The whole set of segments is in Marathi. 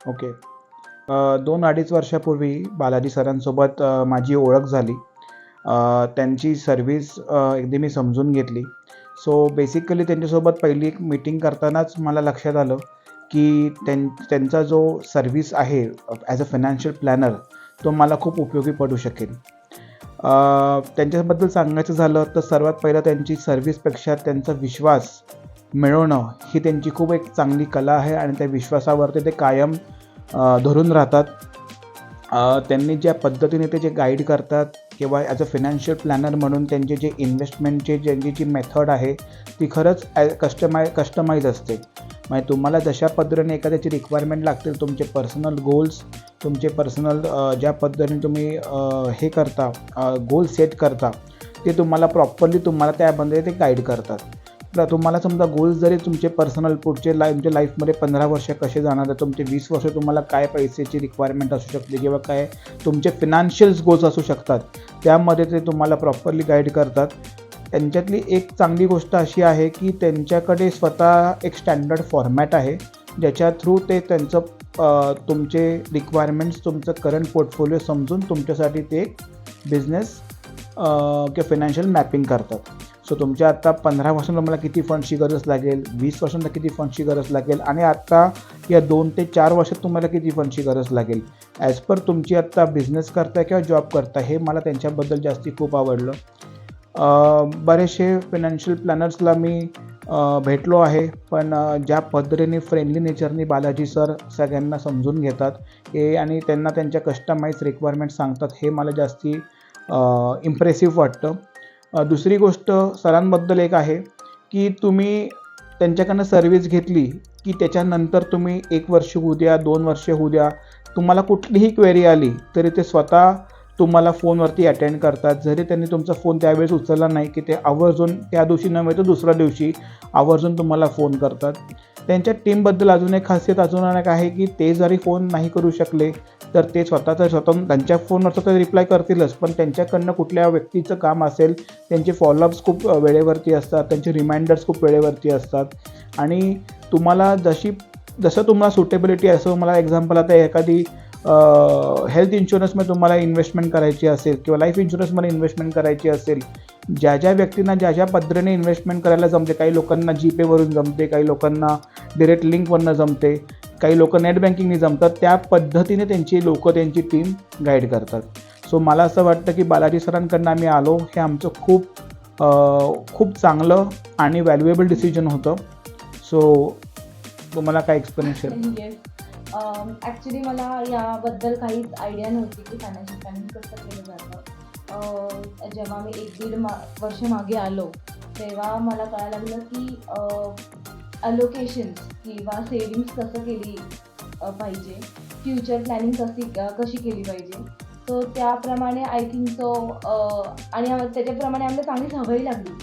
ओके. दोन अडीच वर्षापूर्वी बालाजी सरांसोबत माझी ओळख झाली. त्यांची सर्विस एकदा मी समजून घेतली. सो बेसिकली त्यांच्यासोबत पहिली एक मीटिंग करतानाच मला लक्षात आलं की त्यां त्यांचा जो सर्विस आहे ॲज अ फायनान्शियल प्लॅनर तो मला खूप उपयोगी पडू शकेल. त्यांच्याबद्दल सांगायचं झालं तर सर्वात पहिलं त्यांची सर्व्हिसपेक्षा त्यांचा विश्वास मिळवणं ही त्यांची खूप एक चांगली कला आहे आणि त्या विश्वासावरती ते कायम धरून राहतात. त्यांनी ज्या पद्धतीने ते जे गाईड करतात किंवा ॲज अ फायनान्शियल प्लॅनर म्हणून त्यांचे जे इन्व्हेस्टमेंटचे ज्यांची जी मेथड आहे ती खरंच ॲ कस्टमाय कस्टमाइज असते. म्हणजे तुम्हाला जशा पद्धतीने एखाद्याची रिक्वायरमेंट लागतील तुमचे पर्सनल गोल्स तुमचे पर्सनल ज्या पद्धतीने तुम्ही हे करता गोल सेट करता ते तुम्हाला प्रॉपरली तुम्हाला त्यामध्ये ते गाईड करतात. तर तुम्हाला समजा गोल्स जरी तुमचे पर्सनल पुढचे लाईफ तुमच्या लाईफमध्ये पंधरा वर्ष कसे जाणार तुमचे वीस वर्ष तुम्हाला काय पैशाची रिक्वायरमेंट असू शकते किंवा काय तुमचे फिनान्शियल्स गोल्स असू शकतात त्यामध्ये ते तुम्हाला प्रॉपरली गाईड करतात. त्यांच्यातली एक चांगली गोष्ट अशी आहे की त्यांच्याकडे स्वतः एक स्टँडर्ड फॉर्मॅट आहे ज्याच्या थ्रू ते त्यांचं तुमचे रिक्वायरमेंट्स तुमचं करंट पोर्टफोलिओ समजून तुमच्यासाठी ते बिझनेस किंवा फायनान्शियल मॅपिंग करतात. सो तुमच्या आत्ता पंधरा वर्षांना तुम्हाला किती फंडची गरज लागेल? वीस वर्षांना किती फंडची गरज लागेल? आणि आत्ता या दोन ते चार वर्षात तुम्हाला किती फंडची गरज लागेल? ॲज पर तुमची आत्ता बिझनेस करताय किंवा जॉब करताय हे मला त्यांच्याबद्दल जास्ती खूप आवडलं. बरेचसे फायनान्शियल प्लॅनर्सला मी भेटलो आहे पण ज्या पद्धतीने फ्रेंडली नेचरनी बालाजी सर सगळ्यांना समजून घेतात हे आणि त्यांना त्यांच्या कस्टमाइज रिक्वायरमेंट सांगतात हे मला जास्ती इम्प्रेसिव्ह वाटतं. दुसरी गोष्ट सरांबद्दल एक आहे की तुम्ही त्यांच्याकडनं सर्व्हिस घेतली की त्याच्यानंतर तुम्ही एक वर्ष होऊ द्या दोन वर्ष होऊ द्या तुम्हाला कुठलीही क्वेरी आली तरी ते स्वतः तुम्हाला फोनवरती अटेंड करतात. जरी त्यांनी तुमचा फोन त्यावेळेस उचलला नाही की ते आवर्जून त्या दिवशी नव्हे तर दुसऱ्या दिवशी आवर्जून तुम्हाला फोन करतात. त्यांच्या टीमबद्दल अजून एक खासियत अजून एक आहे की ते जरी फोन नाही करू शकले तर ते स्वतःचा स्वतः त्यांच्या फोनवरचं तर रिप्लाय करतीलच. पण त्यांच्याकडनं कुठल्या व्यक्तीचं काम असेल त्यांचे फॉलोअप्स खूप वेळेवरती असतात त्यांचे रिमाइंडर्स खूप वेळेवरती असतात. आणि तुम्हाला जशी जसं तुम्हाला सुटेबिलिटी असं मला एक्झाम्पल आता एखादी हेल्थ इन्शुरन्समध्ये तुम्हाला इन्व्हेस्टमेंट करायची असेल किंवा लाईफ इन्शुरन्समध्ये इन्व्हेस्टमेंट करायची असेल ज्या ज्या व्यक्तींना ज्या ज्या पद्धतीने इन्व्हेस्टमेंट करायला जमते काही लोकांना जीपेवरून जमते काही लोकांना डिरेक्ट लिंकवरनं जमते. काही लोक नेट बँकिंगने जमतात त्या पद्धतीने त्यांची लोक त्यांची टीम गाईड करतात. सो मला असं वाटतं की बालाजी सरांकडनं आम्ही आलो हे आमचं खूप खूप चांगलं आणि व्हॅल्युएबल डिसिजन होतं. सो तुम्हाला काय एक्सपिरियन्स शेअर ॲक्च्युली मला याबद्दल काहीच आयडिया नव्हती की फायनान्शियल प्लॅनिंग कसं केलं जातं. जेव्हा मी एक दीड मा वर्ष मागे आलो तेव्हा मला कळायला लागलं की अलोकेशन्स किंवा सेविंग्स कसं केली पाहिजे? फ्युचर प्लॅनिंग कशी कशी केली पाहिजे? सो त्याप्रमाणे आय थिंक सो आणि त्याच्याप्रमाणे आम्हाला चांगली सवय लागली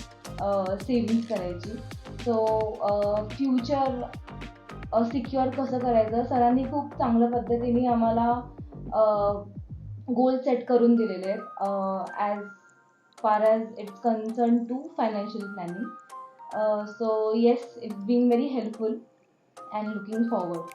सेविंग्स करायची. सो फ्युचर सिक्युअर कसं करायचं? सरांनी खूप चांगल्या पद्धतीने आम्हाला गोल सेट करून दिलेले आहेत as far as it's concern to financial planning Uh, so yes, it's been very helpful and looking forward.